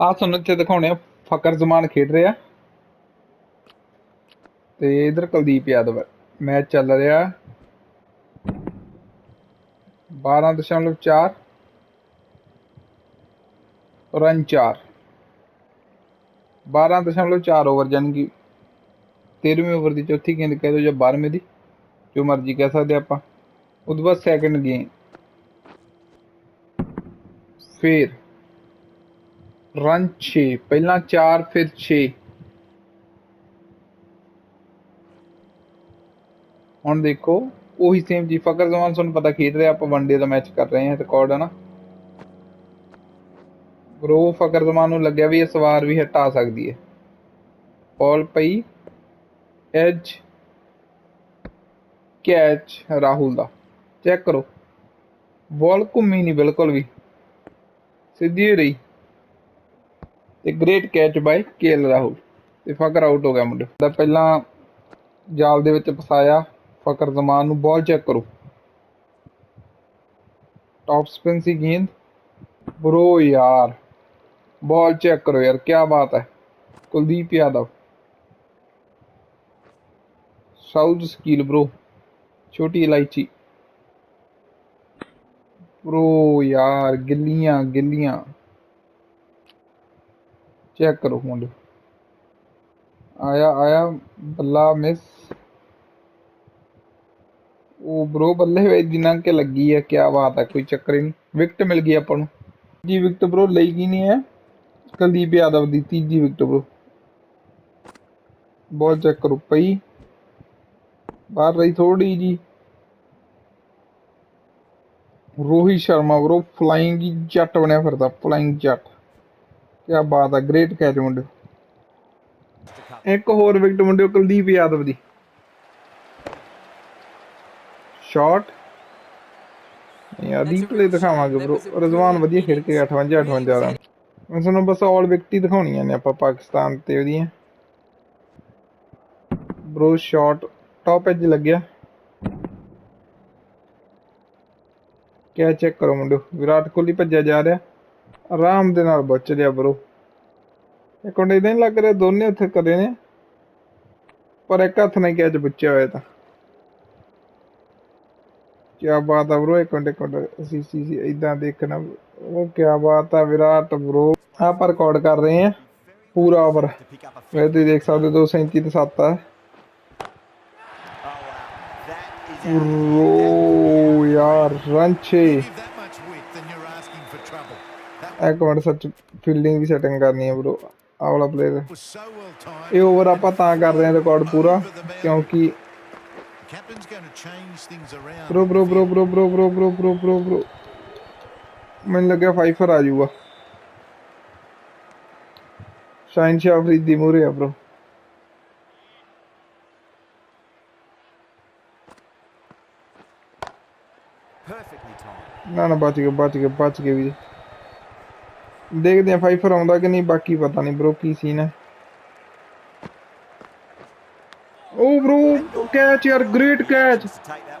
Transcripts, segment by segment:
ਆ ਤੁਹਾਨੂੰ ਇੱਥੇ ਦਿਖਾਉਣੇ ਆ, ਫਕਰ ਜ਼ਮਾਨ ਖੇਡ ਰਿਹਾ। ਤੇ ਇਧਰ ਕੁਲਦੀਪ ਯਾਦਵ, ਮੈਚ ਚੱਲ ਰਿਹਾ। 12.4 ਰਨ 4 12.4 ਓਵਰ ਜਾਨੀ ਕਿ 13ਵੇਂ ਓਵਰ ਦੀ ਚੌਥੀ ਗੇਂਦ ਕਹਿ ਦਿਓ ਜਾਂ 12ਵੇਂ ਦੀ, ਜੋ ਮਰਜ਼ੀ ਕਹਿ ਸਕਦੇ ਆਪਾਂ। ਉਸ ਤੋਂ ਬਾਅਦ ਸੈਕੰਡ ਗੇਮ ਫਿਰ ਰਨ 6 ਪਹਿਲਾਂ 4 ਫਿਰ 6 ਹੁਣ ਦੇਖੋ, ਉਹੀ ਸੇਮ ਜੀ, ਫਕਰ ਜ਼ਮਾਨ ਤੁਹਾਨੂੰ ਪਤਾ ਖੇਡ ਰਿਹਾ, ਆਪਾਂ ਵਨਡੇ ਦਾ ਮੈਚ ਕਰ ਰਹੇ ਹਾਂ ਰਿਕਾਰਡ ਹੈ ਨਾ। ਬਰੋ ਫਕਰ ਜ਼ਮਾਨ ਨੂੰ ਲੱਗਿਆ ਵੀ ਇਹ ਸਵਾਰ ਵੀ ਹਟਾ ਸਕਦੀ ਹੈ। ਬਾਲ ਪਈ। ਐਜ ਕੈਚ ਰਾਹੁਲ ਦਾ। ਚੈੱਕ ਕਰੋ। ਬਾਲ ਘੁੰਮੀ ਨਹੀਂ ਬਿਲਕੁਲ ਵੀ। ਸਿੱਧੀ ਰਹੀ। ਤੇ great catch by KL Rahul ਤੇ ਫਕਰ ਆਊਟ ਹੋ ਗਿਆ ਮੁੰਡੇ। ਦਾ ਪਹਿਲਾਂ ਜਾਲ ਦੇ ਵਿੱਚ ਫਸਾਇਆ ਫਕਰ ਜ਼ਮਾਨ ਨੂੰ ਬਾਲ ਚੈੱਕ ਕਰੋ। ਟਾਪ ਸਪਿਨ ਸੀ ਗੇਂਦ। ਬਰੋ ਯਾਰ ਬਾਲ ਚੈੱਕ ਕਰੋ ਯਾਰ ਕੀ ਬਾਤ ਹੈ। ਕੁਲਦੀਪ ਯਾਦਵ। ਸਾਊਥ ਸਕੀਲ ਬ్రో ਛੋਟੀ ਇਲਾਇਚੀ। ਬ్రో ਯਾਰ, ਗਿੱਲੀਆਂ ਗਿੱਲੀਆਂ। ਚੈੱਕ ਕਰੋ ਮੁੰਡੇ। ਆਇਆ ਆਇਆ ਬੱਲਾ ਮਿਸ ਉਹ ਬ్రో ਬੱਲੇ ਵੇ ਦਿਨਾਂ ਕੇ ਲੱਗੀ ਹੈ ਕੀ ਬਾਤ ਹੈ ਕੋਈ ਚੱਕਰ ਹੀ ਨਹੀਂ। ਵਿਕਟ ਮਿਲ ਗਈ ਆਪਾਂ ਨੂੰ। ਜੀ ਵਿਕਟ ਬ్రో ਲਈ ਕੀ ਨਹੀਂ ਹੈ। ਕੁਲਦੀਪ ਯਾਦਵ ਦੀ ਤੀਜੀ ਵਿਕਟ ਬ్రో ਬਾਲ ਚੈੱਕ ਕਰੋ, ਪਈ। ਬਾਹਰ ਰਹੀ ਥੋੜੀ ਜੀ ਰੋਹਿਤ ਸ਼ਰਮਾ ਬ్రో ਫਲਾਈਂਗ ਜੱਟ ਬਣਿਆ ਫਿਰਦਾ ਫਲਾਈਂਗ ਜੱਟ। ਕੀ ਬਾਤ ਹੈ ਗ੍ਰੇਟ ਕੈਚ ਮੁੰਡਿਓ ਇੱਕ ਹੋਰ ਵਿਕਟ ਮੁੰਡਿਓ, ਕੁਲਦੀਪ ਯਾਦਵ ਦੀ। ਸ਼ਾਟ ਯਾਰ ਰੀਪਲੇ ਦਿਖਾਵਾਂਗੇ ਬ్రో ਰਜ਼ਵਾਨ ਵਧੀਆ ਖੇਡ ਕੇ 58 58 ਰਨ ਮੈਂ ਤੁਹਾਨੂੰ ਬਸ ਆਲ ਵਿਕਟ ਹੀ ਦਿਖਾਉਣੀਆਂ ਨੇ ਆਪਾਂ, ਪਾਕਿਸਤਾਨ ਤੇ ਉਹਦੀਆਂ। ਬ్రో ਸ਼ਾਟ ਟੌਪ ਐਜ ਲੱਗਿਆ। ਕਿਆ ਚੈੱਕ ਕਰੋ ਮੁੰਡਿਓ, ਵਿਰਾਟ ਕੋਹਲੀ ਭੱਜਿਆ ਜਾ ਰਿਹਾ। ਆਰਾਮ ਦੇ ਨਾਲ ਬਚ ਰਿਹਾ ਬ్రో ਇੱਕ ਮਿੰਟ ਇਦਾਂ ਹੀ ਲੱਗ ਰਿਹਾ? ਦੋਨੇ ਉੱਥੇ ਕਦੇ ਨੇ। ਪਰ ਇੱਕ ਹੱਥ ਨਾਲ ਕਿਹਾ ਚ ਬੁੱਚਿਆ ਹੋਇਆ ਤਾਂ। ਕੀ ਬਾਤ ਆ ਬ్రో ਇੱਕ ਮਿੰਟ ਇੱਕ ਸੀ ਸੀ ਸੀ ਇਦਾਂ ਦੇਖਣਾ। ਉਹ ਕੀ ਬਾਤ ਆ ਵਿਰਾਟ ਬ్రో ਆਪਾਂ ਰਿਕਾਰਡ ਕਰ ਰਹੇ ਆ। ਪੂਰਾ ਓਵਰ ਵੇ ਤੁਸੀਂ ਦੇਖ ਸਕਦੇ ਹੋ 237 ਤੇ 7 ਆ। ਯਾਰ ਰੰਚੇ ਇੱਕ ਮਿੰਟ ਸੱਚ ਫੀਲਡਿੰਗ ਦੀ ਸੈਟਿੰਗ ਕਰਨੀ ਹੈ ਬ్రో ਆਹ ਵਾਲਾ ਪਲੇਅਰ ਇਹ ਓਵਰ ਆਪਾਂ ਤਾਂ ਕਰਦੇ ਹਾਂ ਰਿਕਾਰਡ ਪੂਰਾ ਕਿਉਂਕਿ bro bro bro bro bro bro bro bro bro bro ਮੈਨੂੰ ਲੱਗਿਆ ਫਾਈਫਰ ਆ ਜਾਊਗਾ ਸ਼ਾਇਨ ਸ਼ਾਹ ਫਰੀਦੀ ਮੂਰੇ ਆ ਬ్రో ਨਾ ਨਾ ਬਚ ਗਿਆ ਬਚ ਗਿਆ ਬਚ ਗਿਆ ਵੀਰੇ ਦੇਖਦੇ ਆ ਫਾਈਫਰ ਆਉਂਦਾ ਕਿ ਨਹੀਂ, ਬਾਕੀ ਪਤਾ ਨਹੀਂ ਬ్రో ਕੀ ਸੀਨ ਹੈ। ਉਹ ਬ్రో ਕੈਚ ਯਾਰ ਗ੍ਰੇਟ ਕੈਚ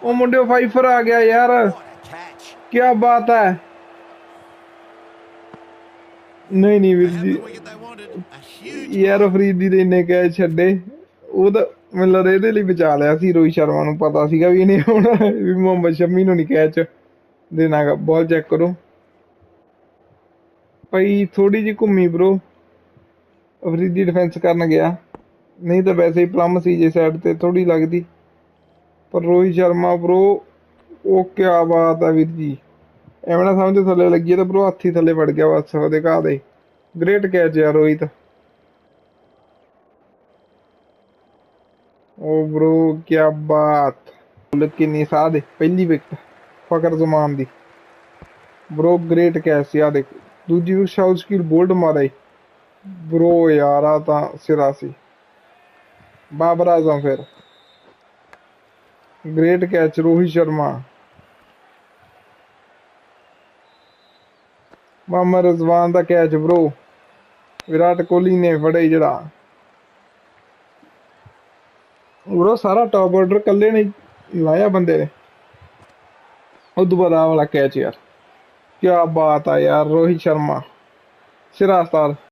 ਉਹ ਮੁੰਡੇ ਫਾਈਫਰ ਆ ਗਿਆ ਯਾਰ। ਕੀ ਬਾਤ ਹੈ। ਨਹੀਂ ਨਹੀਂ ਵੀਰ ਜੀ। ਯਾਰ ਫਰੀਦੀ ਦੇ ਇੰਨੇ ਕੈਚ ਛੱਡੇ। ਉਹ ਤਾਂ ਮਤਲਬ ਇਹਦੇ ਲਈ ਬਚਾ ਲਿਆ ਸੀ, ਰੋਹਿਤ ਸ਼ਰਮਾ ਨੂੰ ਪਤਾ ਸੀਗਾ ਵੀ ਇਹਨੇ ਹੁਣ ਵੀ ਮੁਹੰਮਦ ਸ਼ਮੀ ਨੂੰ ਨਹੀਂ ਕੈਚ ਦੇਣਾਗਾ ਬਾਲ ਚੈੱਕ ਕਰੋ। ਭਾਈ ਥੋੜੀ ਜਿਹੀ ਘੁੰਮੀ ਬ్రో ਫਰੀਦੀ ਡਿਫੈਂਸ ਕਰਨ ਗਿਆ। ਨਹੀਂ ਤਾਂ ਵੈਸੇ ਹੀ ਪਲਮ ਸੀ ਜੇ ਸਾਈਡ ਤੇ ਥੋੜੀ ਲੱਗਦੀ। ਪਰ ਰੋਹਿਤ ਸ਼ਰਮਾ bro, ਉਹ ਕੀ ਬਾਤ ਹੈ ਵੀਰ ਜੀ। ਐਵੇਂ ਨਾ ਸਮਝੋ ਥੱਲੇ ਲੱਗੀ ਤਾਂ bro ਹੱਥੀ ਥੱਲੇ ਵੜ ਗਿਆ ਬਸ ਉਹਦੇ ਘਾਹ ਦੇ। ਗ੍ਰੇਟ ਕੈਚ ਯਾਰ ਰੋਹਿਤ। ਉਹ bro ਕੀ ਬਾਤ। ਕਿੰਨੀ ਸਾਹ ਦੇ, ਪਹਿਲੀ ਵਿਕਟ ਫਕਰ ਜ਼ਮਾਨ ਦੀ। Bro ਗ੍ਰੇਟ ਕੈਚ ਆ ਦੇਖ। ਦੂਜੀ ਵਿਕਟ ਸ਼ਾਉਟ ਸਕਿਲ ਬੋਲਡ ਮਾਰਾਈ। bro ਯਾਰਾ ਤਾਂ ਸਿਰਾ ਸੀ। ਬਾਬਰ ਆਜ਼ਮ ਫਿਰ। Great catch, Rohit Sharma. Muhammad Rizwan ਦਾ ਕੈਚ bro ਵਿਰਾਟ ਕੋਹਲੀ ਨੇ ਫੜੇ ਜਿਹੜਾ। bro ਸਾਰਾ ਟਾਪ ਆਰਡਰ ਕੱਲੇ ਨੇ ਲਾਇਆ ਬੰਦੇ ਨੇ। ਉਹ ਦੁਬਾਰਾ ਵਾਲਾ ਕੈਚ ਯਾਰ। क्या बात है यार रोहित शर्मा सिरा स्टार